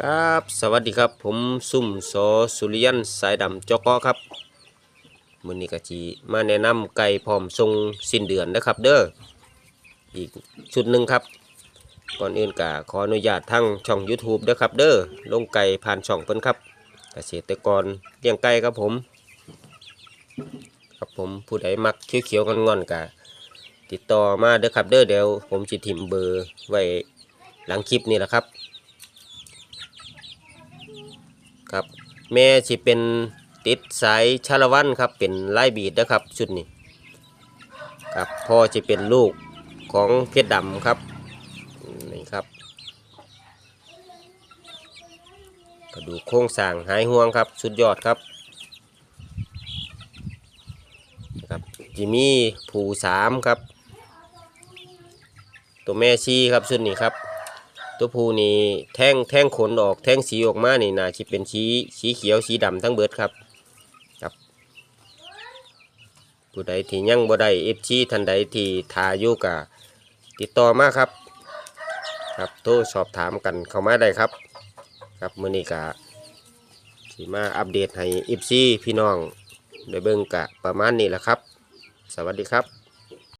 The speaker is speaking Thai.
ครับสวัสดีครับผมซุ่มสอสุริยันสายดำจอกอครับมือนี้ก็จีมาแนะนำไก่พร้อมทรงสิ้นเดือนนะครับ เด้ออีกชุดหนึ่งครับ ก่อนอื่นก็ขออนุญาตทั้งช่อง YouTube เด้อครับ เด้อลงไก่ผ่านช่องเพิ่นครับเกษตรกรเลี้ยงไก่ครับผม ครับผมผู้ใดมักเขียวๆงอนๆก็ติดต่อมาเด้อครับเด้อเดี๋ยวผมสิถิ่มเบอร์ไว้หลังคลิปนี่แหละครับ ครับ แม่สิเป็นติดสายชาละวันครับเป็นไล่บีดนะครับชุดนี้ครับพ่อจะเป็นลูกของเพชรดำครับนี่ครับกระดูกโครงสร้างหายห่วงครับสุดยอดครับครับจิมี่ผูสามครับ ตัวแม่ชีครับชุดนี้ครับ ตัวผู้นี่แท่งแท่งขนออกแท่งสีออกมานี่น่าจะเป็นสีสีเขียวสีดำทั้งเบิดครับครับผู้ใดที่ยังบ่ได้เอฟซีท่านใดที่ทาอยู่กะติดต่อมาครับ ครับโทรสอบถามกันเข้ามาได้ครับ ครับมือนี้กะสิมาอัปเดตให้เอฟซีพี่น้องได้เบิ่งกะประมาณนี้แหละครับ สวัสดีครับ